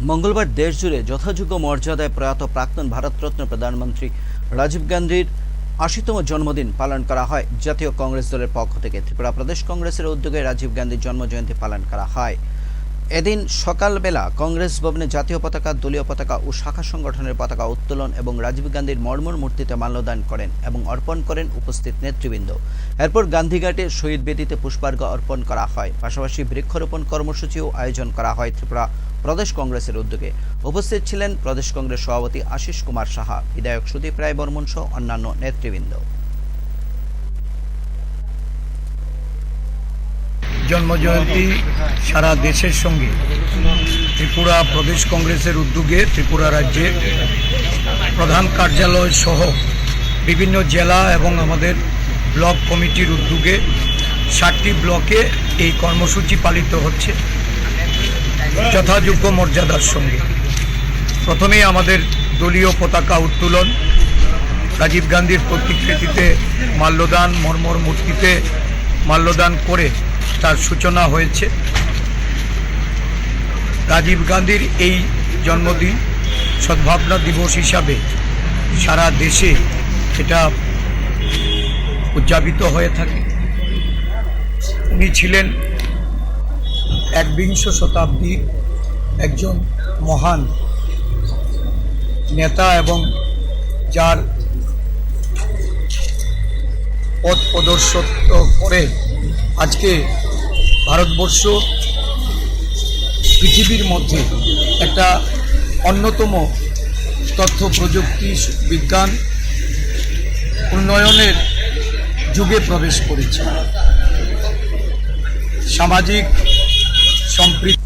মঙ্গলবার দেশজুড়ে যথাযোগ্য মর্যাদায় প্রয়াত প্রাক্তন ভারতরত্ন প্রধানমন্ত্রী রাজীব গান্ধীর আশিতম জন্মদিন পালন করা হয়। জাতীয় কংগ্রেস দলের পক্ষ থেকে ত্রিপুরা প্রদেশ কংগ্রেসের উদ্যোগে রাজীব গান্ধীর জন্মজয়ন্তী পালন করা হয়। এদিন সকালবেলা কংগ্রেস ভবনে জাতীয় পতাকা, দলীয় পতাকা ও শাখা সংগঠনের পতাকা উত্তোলন এবং রাজীব গান্ধীর মর্মর মূর্তিতে মাল্যদান করেন এবং অর্পণ করেন উপস্থিত নেতৃবৃন্দ। এরপর গান্ধীঘাটে শহীদ বেদিতে পুষ্পার্ঘ্য অর্পণ করা হয়। পাশাপাশি বৃক্ষরোপণ কর্মসূচিও আয়োজন করা হয় ত্রিপুরা প্রদেশ কংগ্রেসের উদ্যোগে। উপস্থিত ছিলেন প্রদেশ কংগ্রেস সভাপতি আশিস কুমার সাহা, বিধায়ক সুদীপ রায় বর্মন সহ অন্যান্য নেতৃবৃন্দ। জন্মজয়ন্তী সারা দেশের সঙ্গে ত্রিপুরা প্রদেশ কংগ্রেসের উদ্যোগে ত্রিপুরা রাজ্যে প্রধান কার্যালয় সহ বিভিন্ন জেলা এবং আমাদের ব্লক কমিটির উদ্যোগে ষাটটি ব্লকে এই কর্মসূচি পালিত হচ্ছে যথাযোগ্য মর্যাদার সঙ্গে। প্রথমেই আমাদের দলীয় পতাকা উত্তোলন, রাজীব গান্ধীর প্রতিকৃতিতে মাল্যদান, মর্মর মূর্তিতে মাল্যদান করে তার সূচনা হয়েছে। রাজীব গান্ধীর এই জন্মদিন সদ্ভাবনা দিবস হিসাবে সারা দেশে এটা উদযাপিত হয়ে থাকে। উনি ছিলেন একবিংশ শতাব্দীর একজন মহান নেতা এবং যার পথ প্রদর্শিত করে আজকে ভারতবর্ষ পৃথিবীর মধ্যে একটা অন্যতম তথ্য প্রযুক্তি বিজ্ঞান উন্নয়নের যুগে প্রবেশ করেছে। সামাজিক সম্প্রীতি